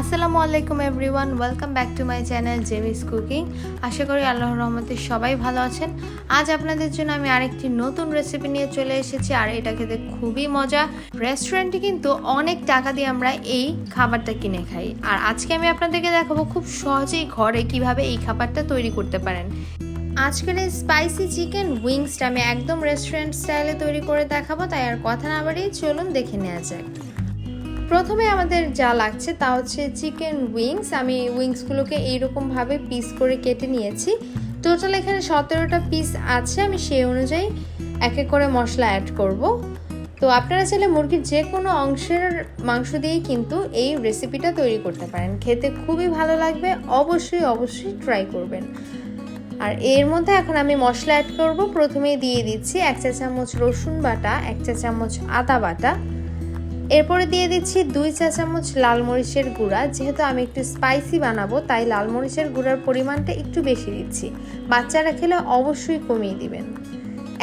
আসসালামু আলাইকুম everyone, welcome back to my channel Jemis cooking. আশা করি আল্লাহ রহমতে সবাই ভালো আছেন। আজ আপনাদের জন্য আমি আরেকটি নতুন রেসিপি নিয়ে চলে এসেছি, আর এটা খেতে খুবই মজা। রেস্টুরেন্টে কিন্তু অনেক টাকা দিয়ে আমরা এই খাবারটা কিনে খাই। আর আজকে আমি আপনাদেরকে দেখাবো খুব সহজেই ঘরে কীভাবে এই খাবারটা তৈরি করতে পারেন। আজকের এই স্পাইসি চিকেন উইংসটা আমি একদম রেস্টুরেন্ট স্টাইলে তৈরি করে দেখাবো, তাই আর কথা না বাড়িয়ে চলুন দেখে নেওয়া যাক। প্রথমে আমাদের যা লাগছে তা হচ্ছে চিকেন উইংস আমি উইংসগুলোকে এইরকমভাবে পিস করে কেটে নিয়েছি। টোটাল এখানে সতেরোটা পিস আছে। আমি সেই অনুযায়ী এক এক করে মশলা অ্যাড করব। তো আপনারা চাইলে মুরগির যে কোনো অংশের মাংস দিয়েই কিন্তু এই রেসিপিটা তৈরি করতে পারেন। খেতে খুবই ভালো লাগবে। অবশ্যই অবশ্যই ট্রাই করবেন। আর এর মধ্যে এখন আমি মশলা অ্যাড করব। প্রথমেই দিয়ে দিচ্ছি এক চা চামচ রসুন বাটা, এক চা চামচ আদা বাটা। এরপরে দিয়ে দিচ্ছি দুই চা চামচ লাল মরিচের গুঁড়া। যেহেতু আমি একটু স্পাইসি বানাবো, তাই লাল মরিচের গুঁড়ার পরিমাণটা একটু বেশি দিচ্ছি। বাচ্চারা খেলে অবশ্যই কমিয়ে দিবেন।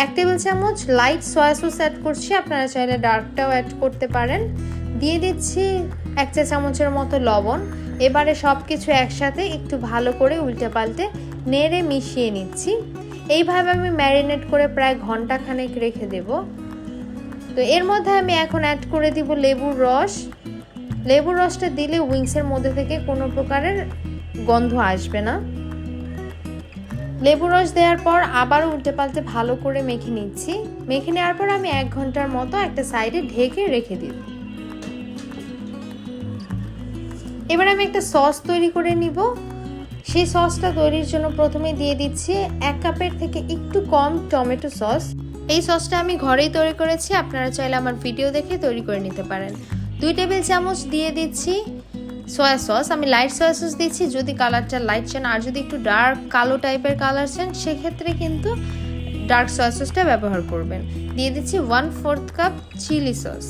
এক টেবিল চামচ লাইট সয়া সস অ্যাড করছি, আপনারা চাইলে ডার্কটাও অ্যাড করতে পারেন। দিয়ে দিচ্ছি এক চা চামচের মতো লবণ। এবারে সব কিছু একসাথে একটু ভালো করে উল্টে পাল্টে নেড়ে মিশিয়ে নিচ্ছি। এইভাবে আমি ম্যারিনেট করে প্রায় ঘণ্টা খানেক রেখে দেবো। তো এর মধ্যে আমি এখন অ্যাড করে দিব লেবুর রস। লেবুর রসটা দিলে উইংসের মধ্যে থেকে কোনো প্রকারের গন্ধ আসবে না। লেবু রস দেওয়ার পর আবারও উল্টে পাল্টে ভালো করে মেখে নিচ্ছি। মেখে নেওয়ার পর আমি এক ঘণ্টার মতো একটা সাইডে ঢেকে রেখে দিব। এবার আমি একটা সস তৈরি করে নিব। সেই সসটা তৈরির জন্য প্রথমে দিয়ে দিচ্ছি এক কাপের থেকে একটু কম টমেটো সস। এই সসটা আমি ঘরেই তৈরি করেছি, আপনারা চাইলে আমার ভিডিও দেখে তৈরি করে নিতে পারেন। দুই টেবিল চামচ দিয়ে দিচ্ছি সয়া সস আমি লাইট সয়া সস দিচ্ছি, যদি কালারটা লাইট চান, আর যদি একটু ডার্ক কালো টাইপের কালার চান, সেক্ষেত্রে কিন্তু ডার্ক সয়া সসটা ব্যবহার করবেন। দিয়ে দিচ্ছি one fourth cup chilli sauce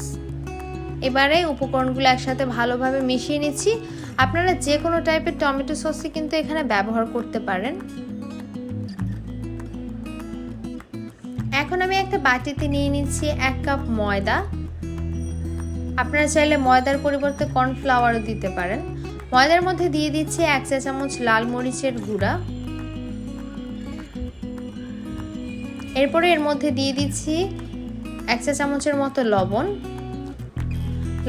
এবারে উপকরণগুলো একসাথে ভালোভাবে মিশিয়ে নিচ্ছি। আপনারা যে কোনো টাইপের টমেটো সসই কিন্তু এখানে ব্যবহার করতে পারেন। এখন আমি একটা বাটিতে নিয়ে নিচ্ছি এক কাপ ময়দা। আপনারা চাইলে ময়দার পরিবর্তে কর্নফ্লাওয়ারও দিতে পারেন। ময়দার মধ্যে দিয়ে দিচ্ছি এক চা চামচ লাল মরিচের গুঁড়া। এরপরে এর মধ্যে দিয়ে দিচ্ছি এক চা চামচের মতো লবণ।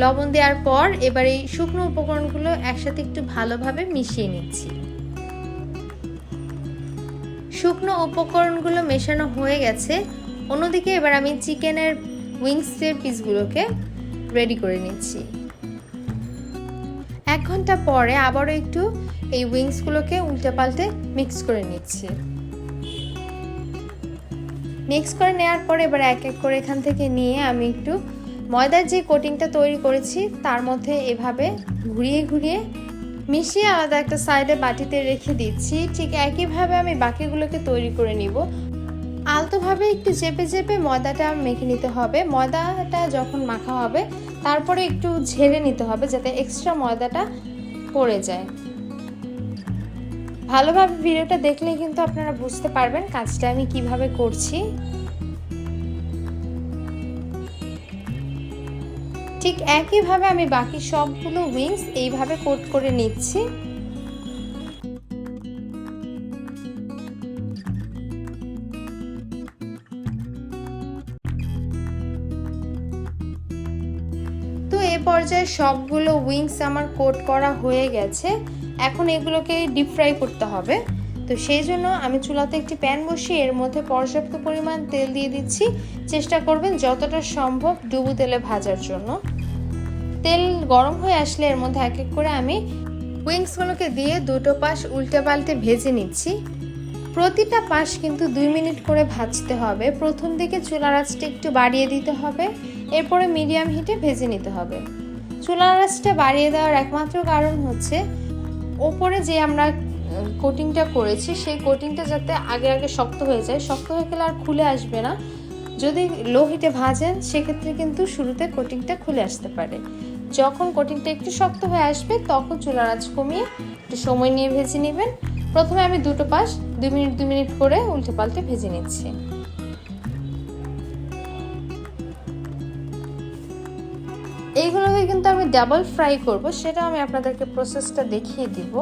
লবণ দেওয়ার পর এবার এই শুকনো উপকরণগুলো একসাথে একটু ভালোভাবে মিশিয়ে নিচ্ছি। শুকনো উপকরণগুলো মেশানো হয়ে গেছে। অন্যদিকে এবার আমি চিকেনের উইংসের পিসগুলোকে রেডি করে নিচ্ছি। এক ঘণ্টা পরে আবারও একটু এই উইংসগুলোকে উল্টে পাল্টে মিক্স করে নিচ্ছি। মিক্স করে নেওয়ার পরে এবার এক এক করে এখান থেকে নিয়ে আমি একটু ময়দার যে কোটিংটা তৈরি করেছি, তার মধ্যে এভাবে ঘুরিয়ে ঘুরিয়ে মিশিয়ে আলাদা একটা সাইডে বাটিতে রেখে দিচ্ছি। ঠিক একইভাবে আমি বাকিগুলোকে তৈরি করে নিব। আলতোভাবে একটু চেপে চেপে ময়দাটা মেখে নিতে হবে। ময়দাটা যখন মাখা হবে, তারপরে একটু ঝেড়ে নিতে হবে যাতে এক্সট্রা ময়দাটা পড়ে যায়। ভালোভাবে ভিডিওটা দেখলে কিন্তু আপনারা বুঝতে পারবেন কাজটা আমি কীভাবে করছি। ঠিক একইভাবে আমি বাকি সবগুলো উইংস এইভাবে কোট করে নিচ্ছি। তো এ পর্যায়ে সবগুলো উইংস আমার কোট করা হয়ে গেছে। এখন এগুলোকে ডিপ ফ্রাই করতে হবে। তো সেই জন্য আমি চুলাতে একটি প্যান বসিয়ে এর মধ্যে পর্যাপ্ত পরিমাণ তেল দিয়ে দিচ্ছি। চেষ্টা করবেন যতটা সম্ভব ডুবু তেলে ভাজার জন্য। তেল গরম হয়ে আসলে এর মধ্যে এক এক করে আমি উইংসগুলোকে দিয়ে দুটো পাশ উল্টে পাল্টে ভেজে নিচ্ছি। প্রতিটা পাশ কিন্তু দুই মিনিট করে ভাজতে হবে। প্রথম দিকে চুলার আঁচটা একটু বাড়িয়ে দিতে হবে। এরপরে মিডিয়াম হিটে ভেজে নিতে হবে। চুলার আঁচটা বাড়িয়ে দেওয়ার একমাত্র কারণ হচ্ছে, ওপরে যে আমরা কোটিংটা করেছি, সেই কোটিংটা যাতে আগে আগে শক্ত হয়ে যায়। শক্ত হয়ে গেলে আর খুলে আসবে না। যদি লো হিটে ভাজেন, সেক্ষেত্রে কিন্তু শুরুতে কোটিংটা খুলে আসতে পারে। যখন কোটিংটা একটু শক্ত হয়ে আসবে, তখন চুলার আঁচ কমিয়ে একটু সময় নিয়ে ভেজে নেবেন। প্রথমে আমি দুটো পাশ দুই মিনিট দুই মিনিট করে উল্টে পাল্টে ভেজে নিচ্ছি। এইগুলোকে কিন্তু আমি ডাবল ফ্রাই করব, সেটা আমি আপনাদেরকে প্রসেসটা দেখিয়ে দিব।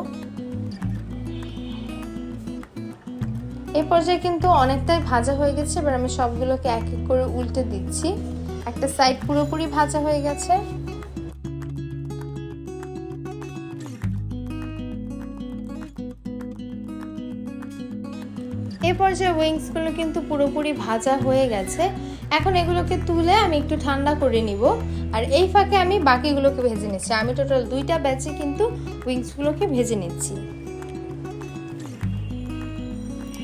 এই পর্যায়ে কিন্তু অনেকটাই ভাজা হয়ে গেছে, এবার আমি সবগুলোকে এক এক করে উল্টে দিচ্ছি। একটা সাইড পুরোপুরি ভাজা হয়ে গেছে। এই পর্যায়ে উইংসগুলো কিন্তু পুরোপুরি ভাজা হয়ে গেছে। এখন এগুলোকে তুলে আমি একটু ঠান্ডা করে নিব। আর এই ফাঁকে আমি বাকিগুলোকে ভেজে নিচ্ছি। আমি টোটাল দুইটা ব্যাচে কিন্তু উইংসগুলোকে ভেজে নিচ্ছি।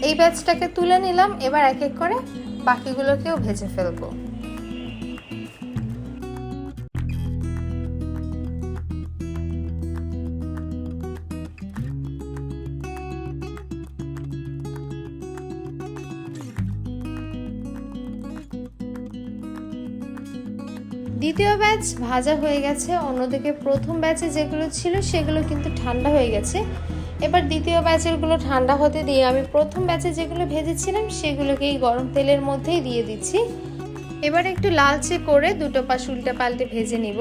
এই ব্যাচটাকে তুলে নিলাম। এবার এক এক করে বাকিগুলোকেও ভেজে ফেলব। দ্বিতীয় ব্যাচ ভাজা হয়ে গেছে। অন্যদিকে প্রথম ব্যাচে যেগুলো ছিল, সেগুলো কিন্তু ঠান্ডা হয়ে গেছে। এবার দ্বিতীয় ব্যাচেরগুলো ঠান্ডা হতে দিয়ে আমি প্রথম ব্যাচে যেগুলো ভেজেছিলাম সেগুলোকে এই গরম তেলের মধ্যেই দিয়ে দিচ্ছি। এবার একটু লালচে করে দুটো পাশ উল্টে পাল্টে ভেজে নিব।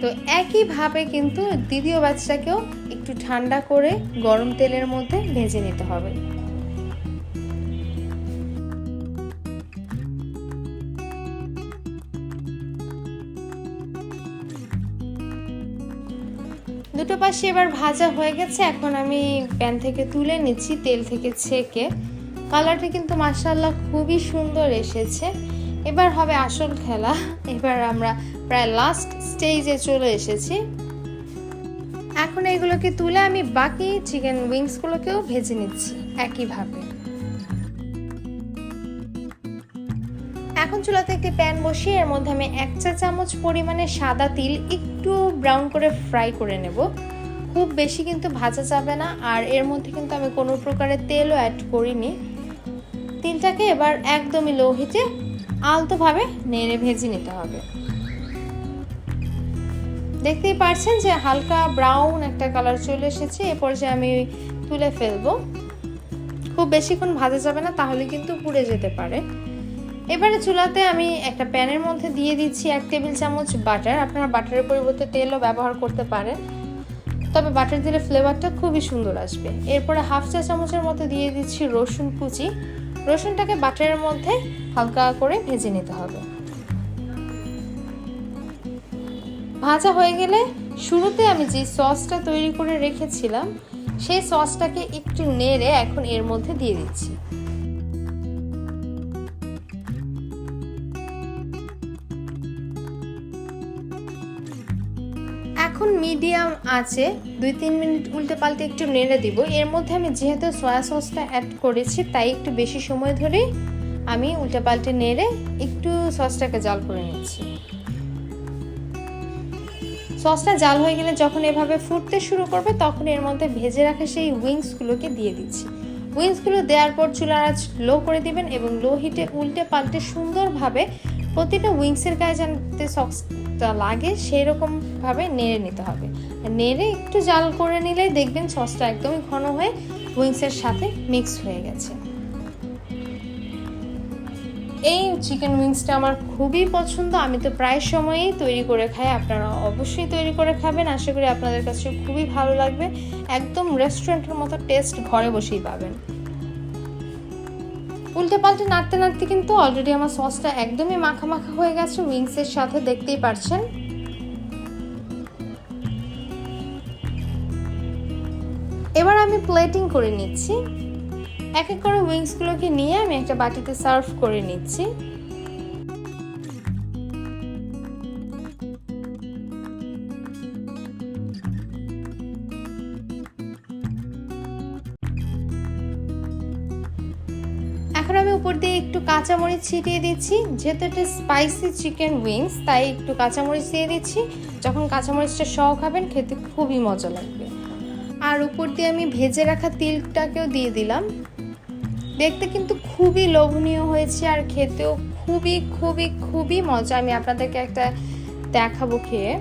তো একইভাবে কিন্তু দ্বিতীয় ব্যাচটাকেও একটু ঠান্ডা করে গরম তেলের মধ্যে ভেজে নিতে হবে। পাশে এবার ভাজা হয়ে গেছে। এখন আমি প্যান থেকে তুলে নিচ্ছি, তেল থেকে ছেঁকে। কালারটা কিন্তু মাসাল্লাহ খুবই সুন্দর এসেছে। এবার হবে আসল খেলা। এবার আমরা প্রায় লাস্ট স্টেজে চলে এসেছি। এখন এগুলোকে তুলে আমি বাকি চিকেন উইংসগুলোকেও ভেজে নিচ্ছি একইভাবে। এখন চুলাতে একটি প্যান বসিয়ে এর মধ্যে আমি এক চা চামচ পরিমাণে সাদা তিল একটু ব্রাউন করে ফ্রাই করে নেব। খুব বেশি কিন্তু ভাজা যাবে না, আর এর মধ্যে কিন্তু আমি কোনো প্রকারের তেলও অ্যাড করিনি। তিলটাকে এবার একদমই লো হিটে আলতোভাবে নেড়ে ভেজে নিতে হবে। দেখতেই পারছেন যে হালকা ব্রাউন একটা কালার চলে এসেছে, এ পর্যায়ে আমি তুলে ফেলব। খুব বেশিক্ষণ ভাজা যাবে না, তাহলে কিন্তু পুড়ে যেতে পারে। এবারে চুলাতে আমি একটা প্যানের মধ্যে দিয়ে দিচ্ছি এক টেবিল চামচ বাটার আপনারা বাটারের পরিবর্তে তেলও ব্যবহার করতে পারেন। তবে বাটার দিলে ফ্লেভারটা খুবই সুন্দর আসবে। এরপরে হাফ চা চামচের মতো দিয়ে দিচ্ছি রসুন কুচি। রসুনটাকে বাটারের মধ্যে হালকা করে ভেজে নিতে হবে। ভাজা হয়ে গেলে শুরুতে আমি যে সসটা তৈরি করে রেখেছিলাম, সেই সসটাকে একটু নেড়ে এখন এর মধ্যে দিয়ে দিচ্ছি। এখন মিডিয়াম আছে, দুই তিন মিনিট উল্টে পাল্টে একটু নেড়ে দিব। এর মধ্যে আমি যেহেতু সয়া সসটা অ্যাড করেছি, তাই একটু বেশি সময় ধরে আমি উল্টে পাল্টে নেড়ে একটু সসটাকে জাল করে নিচ্ছি। সসটা জাল হয়ে গেলে যখন এভাবে ফুটতে শুরু করবে, তখন এর মধ্যে ভেজে রাখা সেই উইংসগুলোকে দিয়ে দিচ্ছি। উইংসগুলো দেওয়ার পর চুলার আঁচ লো করে দিবেন এবং লো হিটে উল্টে পাল্টে সুন্দরভাবে প্রতিটা উইংসের গায়ে যাতে সসটা লাগে সেই রকমভাবে নেড়ে নিতে হবে। নেড়ে একটু জাল করে নিলে দেখবেন সসটা একদমই ঘন হয়ে উইংসের সাথে মিক্স হয়ে গেছে। এই চিকেন উইংসটা আমার খুবই পছন্দ। আমি তো প্রায় সময়ই তৈরি করে খাই। আপনারা অবশ্যই তৈরি করে খাবেন। আশা করি আপনাদের কাছে খুবই ভালো লাগবে। একদম রেস্টুরেন্টের মতো টেস্ট ঘরে বসেই পাবেন। উল্টে পাল্টে নাড়তে নাড়তে কিন্তু অলরেডি আমার সসটা একদমই মাখা মাখা হয়ে গেছে। উইংসের সাথে দেখতেই পারছেন। এবার আমি প্লেটিং করে নিচ্ছি। এক এক করে উইংসগুলোকে নিয়ে আমি একটা বাটিতে সার্ভ করে নিচ্ছি। এখন আমি উপর দিয়ে একটু কাঁচামরিচ ছিটিয়ে দিচ্ছি। যেহেতু এটা স্পাইসি চিকেন উইংস তাই একটু কাঁচামরিচ দিয়ে দিচ্ছি। যখন কাঁচামরিচটা সহ খাবেন খেতে খুবই মজা লাগবে। আর উপর দিয়ে আমি ভেজে রাখা তিলটাকেও দিয়ে দিলাম। দেখতে কিন্তু খুবই লোভনীয় হয়েছে আর খেতেও খুবই খুবই খুবই মজা। আমি আপনাদেরকে একটা দেখাবো খেয়ে।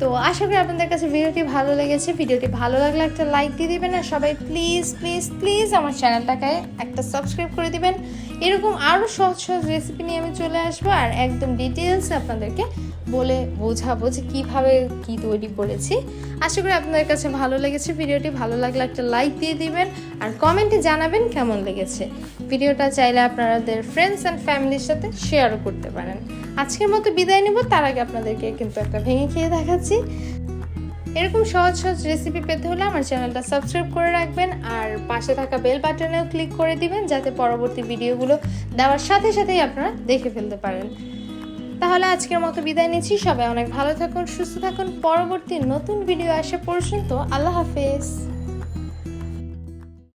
তো আশা করি আপনাদের কাছে ভিডিওটি ভালো লেগেছে। ভিডিওটি ভালো লাগলে একটা লাইক দিয়ে দিবেন আর সবাই প্লিজ প্লিজ প্লিজ আমার চ্যানেলটাকে একটা সাবস্ক্রাইব করে দিবেন। এরকম আরও সহজ সহজ রেসিপি নিয়ে আমি চলে আসব আর একদম ডিটেলস আপনাদেরকে বলে বোঝাবো যে কীভাবে কি তৈরি করেছি। আশা করি আপনাদের কাছে ভালো লেগেছে ভিডিওটি। ভালো লাগলে একটা লাইক দিয়ে দিবেন আর কমেন্টে জানাবেন কেমন লেগেছে। ভিডিওটা চাইলে আপনাদের ফ্রেন্ডস অ্যান্ড ফ্যামিলির সাথে শেয়ারও করতে পারেন। আজকের মতো বিদায় নেব। তার আগে আপনাদেরকে কিন্তু একটা ভেঙে খেয়ে দেখাচ্ছি। এরকম সহজ সহজ রেসিপি পেতে হলে আমার চ্যানেলটা সাবস্ক্রাইব করে রাখবেন আর পাশে থাকা বেল বাটনেও ক্লিক করে দিবেন যাতে পরবর্তী ভিডিওগুলো দেওয়ার সাথে সাথেই আপনারা দেখে ফেলতে পারেন। তাহলে আজকের মতো বিদায় নিচ্ছি। সবাই অনেক ভালো থাকুন, সুস্থ থাকুন। পরবর্তী নতুন ভিডিও আসা পর্যন্ত আল্লাহ হাফেজ।